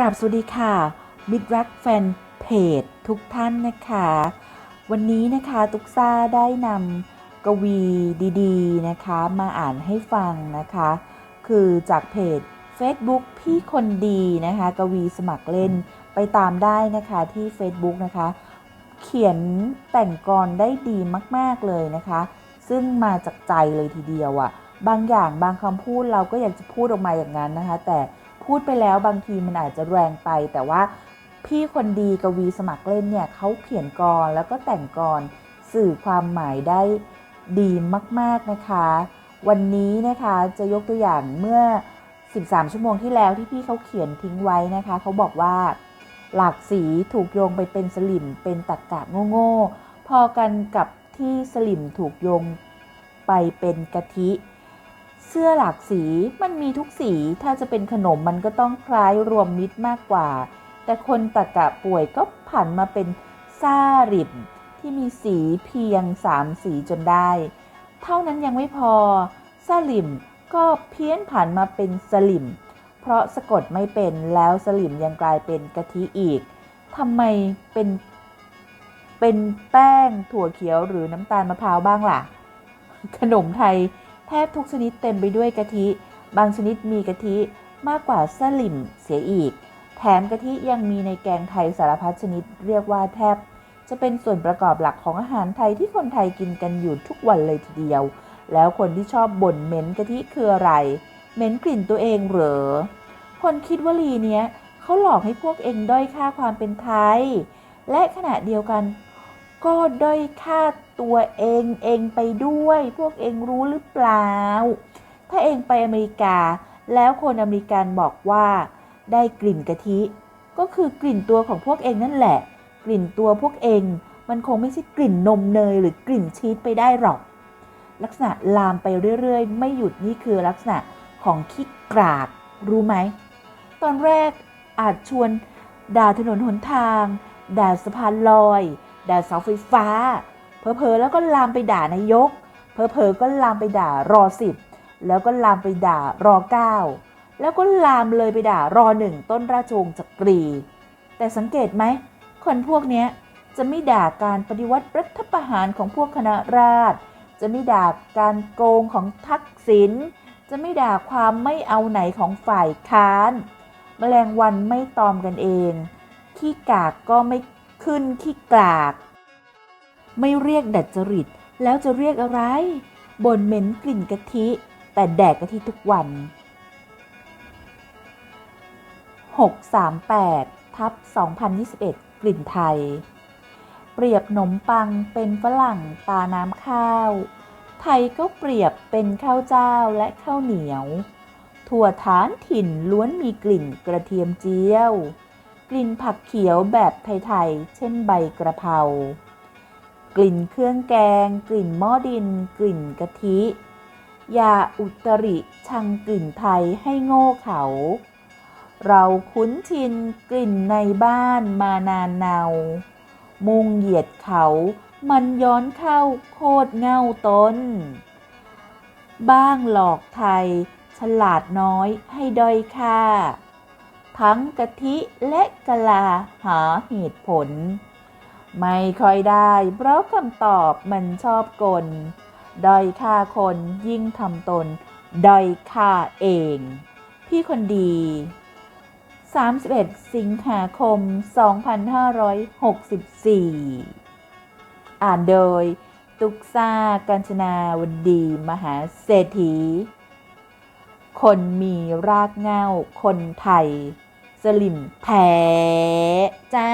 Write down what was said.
ราบสวัสดีค่ะมิตรรักแฟนเพจทุกท่านนะคะ วันนี้นะคะตุกซ่าได้นำกวีดีๆนะคะมาอ่านให้ฟังนะคะ คือจากเพจ Facebook พี่คนดีนะคะ กวีสมัครเล่นไปตามได้นะคะที่ Facebook นะคะ เขียนแต่งกรได้ดีมาก ๆ เลยนะคะ ซึ่งมาจากใจเลยทีเดียวอะ่ะบางอย่างบางคำพูดเราก็อยากจะพูดออกมาอย่างนั้นนะคะ แต่ พูดไปแล้วบางทีมันอาจจะแรงไป แต่ว่าพี่คนดีกวีสมัครเล่นเนี่ยเขาเขียนกรแล้วก็แต่งกรสื่อความหมายได้ดีมาก ๆ นะคะ วันนี้นะคะจะยกตัวอย่างเมื่อ 13 ชั่วโมงที่แล้วที่พี่เขาเขียนทิ้งไว้นะคะเขาบอกว่า หลากสีถูกโยงไปเป็นสลิมเป็นตักกะโง่ๆพอกันกับที่สลิมถูกโยงไปเป็นกะทิ เสื้อหลากสีมันมีทุกสี ถ้าจะเป็นขนมมันก็ต้องคล้ายรวมมิตรมากกว่า แต่คนตะกะป่วยก็ผันมาเป็นซ่าริมที่มีสีเพียงสามสีจนได้ เท่านั้นยังไม่พอซ่าลิมก็เพี้ยนผันมาเป็นสลิม เพราะสะกดไม่เป็นแล้วสลิมยังกลายเป็นกะทิอีกทำไมเป็น เป็นแป้งถั่วเขียวหรือน้ำตาลมะพร้าวบ้างล่ะ ขนมไทย แทบทุกชนิดเต็มไปด้วยกะทิ บางชนิดมีกะทิมากกว่าสลิมเสียอีก แถมกะทิยังมีในแกงไทยสารพัดชนิดเรียกว่าแทบ จะเป็นส่วนประกอบหลักของอาหารไทยที่คนไทยกินกันอยู่ทุกวันเลยทีเดียว แล้วคนที่ชอบบ่นเหม็นกะทิคืออะไร เหม็นกลิ่นตัวเองเหรอ คนคิดว่าลีเนี้ยเขาหลอกให้พวกเองด้อยค่าความเป็นไทย และขณะเดียวกัน ก็ด้อยค่าตัวเองเองไปด้วย พวกเองรู้หรือเปล่า ถ้าเองไปอเมริกา แล้วคนอเมริกันบอกว่า ได้กลิ่นกะทิ ก็คือกลิ่นตัวของพวกเองนั่นแหละ กลิ่นตัวพวกเองมันคงไม่ใช่กลิ่นนมเนยหรือกลิ่นชีสไปได้หรอก ลักษณะลามไปเรื่อยๆ ไม่หยุดนี่คือลักษณะของขี้กรากรู้ไหม ตอนแรกอาจชวนด่าถนนหนทาง ด่าสะพานลอย ด่าเสาไฟฟ้า เพอเพอแล้วก็ลามไปด่านายก เพอเพอก็ลามไปด่ารอสิบแล้วก็ลามไปด่ารอเก้าแล้วก็ลามเลยไปด่ารอหนึ่งต้นราชวงศ์จักรี แต่สังเกตไหมคนพวกนี้จะไม่ด่าการปฏิวัติรัฐประหารของพวกคณะราษฎรจะไม่ด่าการโกงของทักษิณจะไม่ด่าความไม่เอาไหนของฝ่ายค้าน แมลงวันไม่ตอมกันเอง ขี้กากก็ไม่ ขึ้นขี้กลาก ไม่เรียกดัดจริต แล้วจะเรียกอะไรบนเหม็นกลิ่นกะทิ แต่แดกกะทิทุกวัน 638ทับ2021 กลิ่นไทย เปรียบขนมปังเป็นฝรั่งตาน้ำข้าว ไทยก็เปรียบเป็นข้าวเจ้าและข้าวเหนียว ถั่วฐานถิ่นล้วนมีกลิ่นกระเทียมเจียว กลิ่นผักเขียวแบบไทยๆ เช่นใบกระเพรากลิ่นเครื่องแกง กลิ่นหม้อดิน กลิ่นกะทิ อย่าอุตริชังกลิ่นไทยให้โง่เขา เราคุ้นชินกลิ่นในบ้านมานานเนา มุงเหยียดเขา มันย้อนเข้าโคตรเง่าต้น บ้างหลอกไทย ฉลาดน้อยให้ด้อยค่า ทั้งกะทิและกะลาหาเหตุผล ไม่ค่อยได้เพราะคำตอบมันชอบกลด้อยค่าคนยิ่งทำตนด้อยค่าเอง พี่คนดี 31 สิงหาคม 2564 อ่านโดย ตุกซากัญชนาวันดี มหาเศรษฐี คนมีรากเง้า คนไทย สลิมแท้จ้า